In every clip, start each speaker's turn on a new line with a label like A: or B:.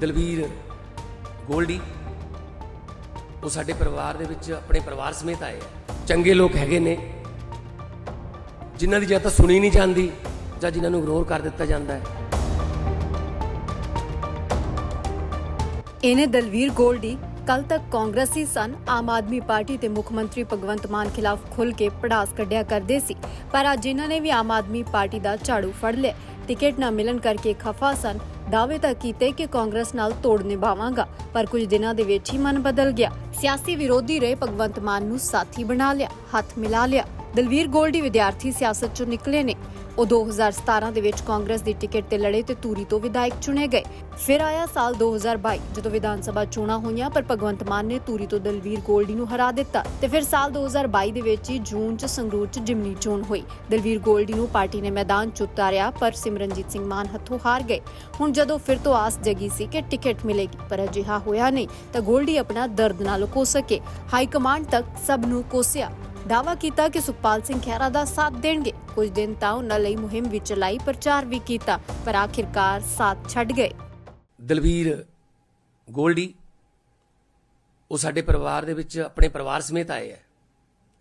A: ਦਲਵੀਰ ਗੋਲਡੀ, ਉਹ ਸਾਡੇ ਪਰਿਵਾਰ ਦੇ ਵਿੱਚ ਆਪਣੇ ਪਰਿਵਾਰ ਸਮੇਤ ਆਏ ਆ। ਚੰਗੇ ਲੋਕ ਹੈਗੇ ਨੇ। ਜਿਨ੍ਹਾਂ ਦੀ ਜਾਂ ਤਾਂ ਸੁਣੀ ਨਹੀਂ ਜਾਂਦੀ ਜਾਂ ਜਿਨ੍ਹਾਂ ਨੂੰ ਇਗਨੋਰ ਕਰ ਦਿੱਤਾ ਜਾਂਦਾ ਹੈ।
B: ਇਹਨੇ ਦਲਵੀਰ ਗੋਲਡੀ ਕੱਲ ਤੱਕ ਕਾਂਗਰਸੀ ਸਨ। ਆਮ ਆਦਮੀ ਪਾਰਟੀ ਤੇ ਮੁੱਖ ਮੰਤਰੀ ਭਗਵੰਤ ਮਾਨ ਖਿਲਾਫ ਖੁੱਲ ਕੇ ਪੜਾਸ ਕੱਢਿਆ ਕਰਦੇ ਸੀ। ਪਰ ਅੱਜ ਇਹਨਾਂ ਨੇ ਵੀ ਆਮ ਆਦਮੀ ਪਾਰਟੀ ਦਾ ਝਾੜੂ ਫੜ ਲਿਆ। ਟਿਕਟ ਨਾ ਮਿਲਣ ਕਰਕੇ ਖਫਾ ਸਨ। ਦਾਅਵੇ ਤਾਂ ਕੀਤੇ ਕਿ ਕਾਂਗਰਸ ਨਾਲ ਤੋੜ ਨਿਭਾਵਾਂਗਾ, ਪਰ ਕੁਝ ਦਿਨਾਂ ਦੇ ਵਿੱਚ ਹੀ ਮਨ ਬਦਲ ਗਿਆ। ਸਿਆਸੀ ਵਿਰੋਧੀ ਰਹੇ ਭਗਵੰਤ ਮਾਨ ਨੂੰ ਸਾਥੀ ਬਣਾ ਲਿਆ, ਹੱਥ ਮਿਲਾ ਲਿਆ। ਦਲਵੀਰ ਗੋਲਡੀ ਵਿਦਿਆਰਥੀ ਸਿਆਸਤ ਚੋਂ ਨਿਕਲੇ ਨੇ। ਉਹ 2017 ਦੇ ਵਿੱਚ ਕਾਂਗਰਸ ਦੀ ਟਿਕਟ ਤੇ ਲੜੇ ਤੇ ਤੂਰੀ ਤੋਂ ਵਿਧਾਇਕ ਚੁਣੇ ਗਏ। ਫਿਰ ਆਇਆ ਸਾਲ 2022 ਜਦੋਂ ਵਿਧਾਨ ਸਭਾ ਚੋਣਾਂ ਹੋਈਆਂ, ਪਰ ਭਗਵੰਤ ਮਾਨ ਨੇ ਤੂਰੀ ਤੋਂ ਦਲਵੀਰ ਗੋਲਡੀ ਨੂੰ ਹਰਾ ਦਿੱਤਾ ਤੇ ਫਿਰ ਸਾਲ 2022 ਦੇ ਵਿੱਚ ਹੀ ਜੂਨ ਚ ਸੰਗਰੂਰ ਚ ਜਿਮਨੀ ਚੋਣ ਹੋਈ। ਦਲਵੀਰ ਗੋਲਡੀ ਨੂੰ ਪਾਰਟੀ ਨੇ ਮੈਦਾਨ ਚ ਉਤਾਰਿਆ, ਪਰ ਸਿਮਰਨਜੀਤ ਸਿੰਘ ਮਾਨ ਹੱਥੋਂ ਹਾਰ ਗਏ। ਹੁਣ ਜਦੋਂ ਫਿਰ ਤੋਂ ਆਸ ਜਗੀ ਸੀ ਕਿ ਟਿਕਟ ਮਿਲੇਗੀ, ਪਰ ਅਜਿਹਾ ਹੋਇਆ ਨਹੀਂ, ਤਾਂ ਗੋਲਡੀ ਆਪਣਾ ਦਰਦ ਨਾਲ ਕੋ ਸਕੇ। ਹਾਈ ਕਮਾਂਡ ਤੱਕ ਸਭ ਨੂੰ ਕੋਸਿਆ। ਦਾਵਾ ਕੀਤਾ ਕਿ ਸੁਖਪਾਲ ਸਿੰਘ ਖਹਿਰਾ ਦਾ ਸਾਥ ਦੇਣਗੇ। ਕੁਝ ਦਿਨ ਤਾਂ ਉਹਨਾਂ ਲਈ ਮੁਹਿੰਮ ਵੀ ਚਲਾਈ, ਪ੍ਰਚਾਰ ਵੀ ਕੀਤਾ, ਪਰ ਆਖਿਰਕਾਰ ਸਾਥ ਛੱਡ ਗਏ।
A: ਦਲਵੀਰ ਗੋਲਡੀ, ਉਹ ਸਾਡੇ ਪਰਿਵਾਰ ਦੇ ਵਿੱਚ ਆਪਣੇ ਪਰਿਵਾਰ ਸਮੇਤ ਆਏ ਹੈ।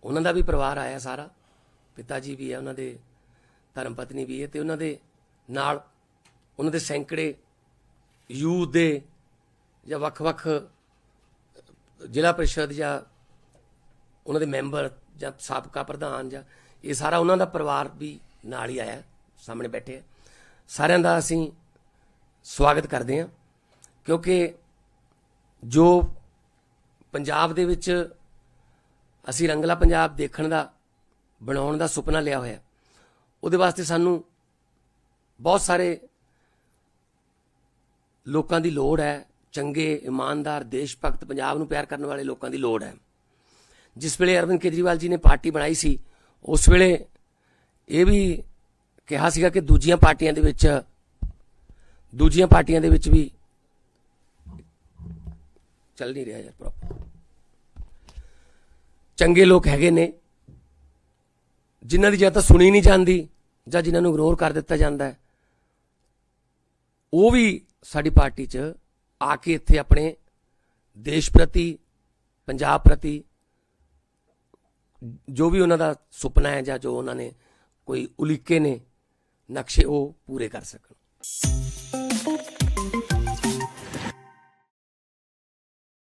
A: ਉਹਨਾਂ ਦਾ ਵੀ ਪਰਿਵਾਰ ਆਇਆ ਸਾਰਾ। ਪਿਤਾ ਜੀ ਵੀ ਹੈ, ਉਹਨਾਂ ਦੇ ਧਰਮ ਪਤਨੀ ਵੀ ਹੈ ਤੇ ਉਹਨਾਂ ਦੇ ਨਾਲ ਉਹਨਾਂ ਦੇ ਸੈਂਕੜੇ ਯੂਥ ਦੇ ਜਾਂ ਵੱਖ-ਵੱਖ ਜ਼ਿਲ੍ਹਾ ਪ੍ਰੀਸ਼ਦ ਜਾਂ ਉਹਨਾਂ ਦੇ ਮੈਂਬਰ ਜਾਂ ਸਾਬਕਾ ਪ੍ਰਧਾਨ ਜਾਂ ਇਹ ਸਾਰਾ ਉਹਨਾਂ ਦਾ ਪਰਿਵਾਰ ਵੀ ਨਾਲ ਹੀ ਆਇਆ, ਸਾਹਮਣੇ ਬੈਠੇ ਆ। ਸਾਰਿਆਂ ਦਾ ਅਸੀਂ ਸਵਾਗਤ ਕਰਦੇ ਹਾਂ, ਕਿਉਂਕਿ ਜੋ ਪੰਜਾਬ ਦੇ ਵਿੱਚ ਅਸੀਂ ਰੰਗਲਾ ਪੰਜਾਬ ਦੇਖਣ ਦਾ, ਬਣਾਉਣ ਦਾ ਸੁਪਨਾ ਲਿਆ ਹੋਇਆ, ਉਹਦੇ ਵਾਸਤੇ ਸਾਨੂੰ ਬਹੁਤ ਸਾਰੇ ਲੋਕਾਂ ਦੀ ਲੋੜ ਹੈ, ਚੰਗੇ, ਇਮਾਨਦਾਰ ਦੇਸ਼ ਭਗਤ ਪੰਜਾਬ ਨੂੰ ਪਿਆਰ ਕਰਨ ਵਾਲੇ ਲੋਕਾਂ ਦੀ ਲੋੜ ਹੈ। ਜਿਸ ਵੇਲੇ ਅਰਵਿੰਦ ਕੇਜਰੀਵਾਲ ਜੀ ਨੇ ਪਾਰਟੀ ਬਣਾਈ ਸੀ ਉਸ ਵੇਲੇ ਇਹ ਵੀ ਕਿਹਾ ਸੀਗਾ ਕਿ ਦੂਜੀਆਂ ਪਾਰਟੀਆਂ ਦੇ ਵਿੱਚ, ਦੂਜੀਆਂ ਪਾਰਟੀਆਂ ਦੇ ਵਿੱਚ ਵੀ ਚੱਲ ਨਹੀਂ ਰਿਹਾ ਯਾਰ ਪ੍ਰੋਪਰ ਚੰਗੇ ਲੋਕ ਹੈਗੇ ਨੇ, ਜਿਨ੍ਹਾਂ ਦੀ ਜਾਂ ਤਾਂ ਸੁਣੀ ਨਹੀਂ ਜਾਂਦੀ ਜਾਂ ਜਿਨ੍ਹਾਂ ਨੂੰ ਇਗਨੋਰ ਕਰ ਦਿੱਤਾ ਜਾਂਦਾ ਹੈ। ਉਹ ਵੀ ਸਾਡੀ ਪਾਰਟੀ 'ਚ ਆ ਕੇ ਇੱਥੇ ਆਪਣੇ ਦੇਸ਼ ਪ੍ਰਤੀ, ਪੰਜਾਬ ਪ੍ਰਤੀ ਜੋ ਵੀ ਉਹਨਾਂ ਦਾ ਸੁਪਨਾ ਹੈ ਜਾਂ ਜੋ ਉਹਨਾਂ ਨੇ ਕੋਈ ਉਲੀਕੇ ਨੇ, ਨਕਸ਼ੇ ਉਹ ਪੂਰੇ ਕਰ ਸਕਣ।